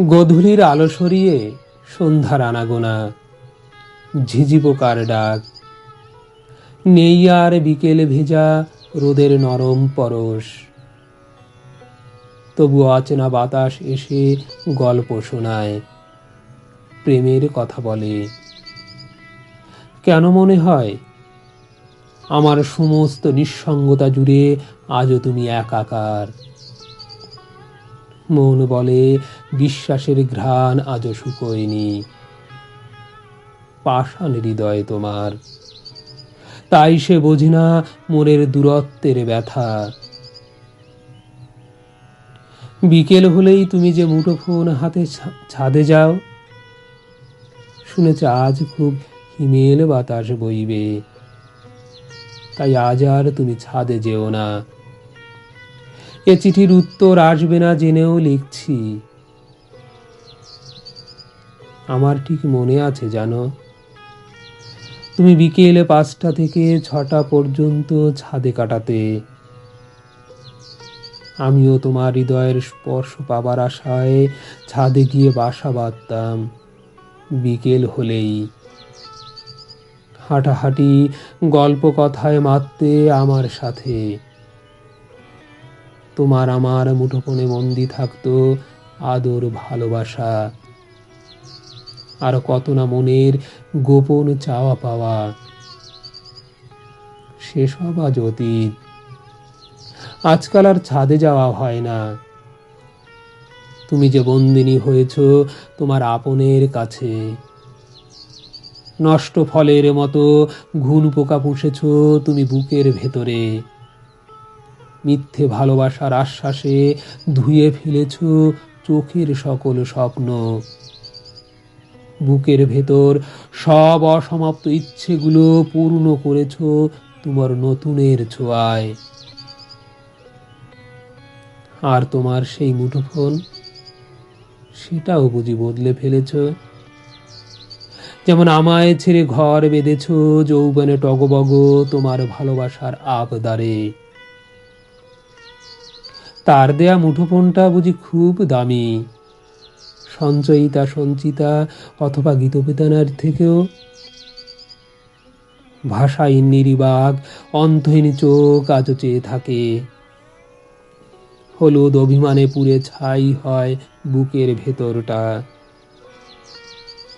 গধূলির আলো সরিয়ে সন্ধ্যার আনাগোনা। ঝিঝি পোকার ডাক। নেই আর বিকেল ভেজা রোদের নরম পরশ। তবু অচেনা বাতাস এসে গল্প শোনায়, প্রেমের কথা বলে। কেন মনে হয়, আমার সমস্ত নিঃসঙ্গতা জুড়ে আজও তুমি একাকার। মন বলে, বিশ্বাসের ঘ্রাণ আজও শুকোয়নি। পাষাণ হৃদয় তোমার। তাই সে বোঝে না মনের দূরত্বের ব্যথা। বিকেল হলেই তুমি যে মুঠোফোন হাতে ছাদে যাও। শুনেছ আজ খুব হিমেল বাতাস বইবে। তাই আজ আর তুমি ছাদে যেও না। এ চিঠির উত্তর আসবে না জেনেও লিখছি। আমার ঠিক মনে আছে জানো, তুমি বিকেলে পাঁচটা থেকে ছটা পর্যন্ত ছাদে কাটাতে। আমিও তোমার হৃদয়ের স্পর্শ পাবার আশায় ছাদে গিয়ে বাসা বাঁধতাম। বিকেল হলেই হাঁটাহাঁটি গল্প কথায় মারতে আমার সাথে। তোমার আমার মুঠোফোনে বন্দি থাকতো আদর, ভালোবাসা। আর কত না মনের গোপন চাওয়া পাওয়া, সেসব আজ অতীত। আজকাল আর ছাদে যাওয়া হয় না। তুমি যে বন্দিনী হয়েছ তোমার আপনের কাছে। নষ্ট ফলের মতো ঘুন পোকা পুষেছ তুমি বুকের ভেতরে। মিথ্যে ভালোবাসার আশ্বাসে ধুয়ে ফেলেছ চোখের সকল স্বপ্ন। বুকের ভেতর সব অসমাপ্ত ইচ্ছেগুলো পূর্ণ করেছ তোমার নতুনের ছোঁয়ায়। আর তোমার সেই মুঠোফোন, সেটাও বুঝি বদলে ফেলেছ। যেমন আমায় ছেড়ে ঘর বেঁধেছ, যৌবনে টগবগ তোমার ভালোবাসার আবদারে। তার দেয়া মুঠোফোনটা বুঝি খুব দামি। সঞ্চয়িতা সঞ্চিতা অথবা গীতবেদানার থেকেও। ভাষাহীন নিরিবাগ অন্তহীন চোখ আজও চেয়ে থাকে। হলুদ অভিমানে পুড়ে ছাই হয় বুকের ভেতরটা।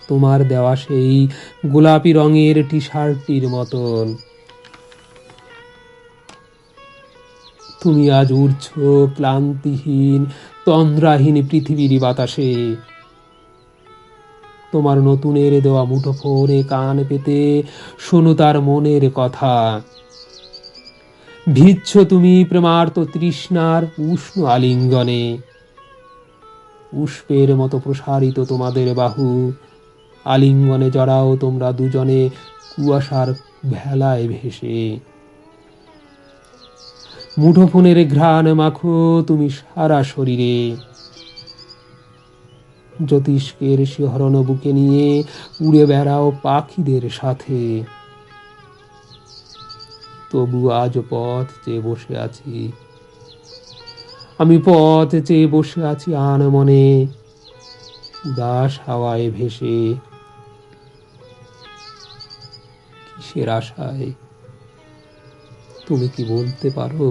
তোমার দেওয়া সেই গোলাপি রঙের টি শার্টটির মতন। তুমি আজ উড়ছ ক্লান্তিহীন, তন্দ্রাহীন পৃথিবীর বাতাসে। তোমার নতুনের দেওয়া মুঠো কান পেতে শোনো তার মনের কথা। ভিচ্ছ তুমি প্রেমার্ত তৃষ্ণার উষ্ণ আলিঙ্গনে। পুষ্পের মতো প্রসারিত তোমাদের বাহু। আলিঙ্গনে জড়াও তোমরা দুজনে কুয়াশার ভেলায় ভেসে। মুঠোফোনের ঘ্রাণ মাখো তুমি সারা শরীরে। জ্যোতিষ্কের শিহরণ বুকে নিয়ে উড়ে বেড়াও পাখিদের সাথে। তবু আজ পথ চেয়ে বসে আছি। আমি পথ চেয়ে বসে আছি আন মনে, উদাস হাওয়ায় ভেসে। কিসের আশায় তুমি কি বলতে পারো?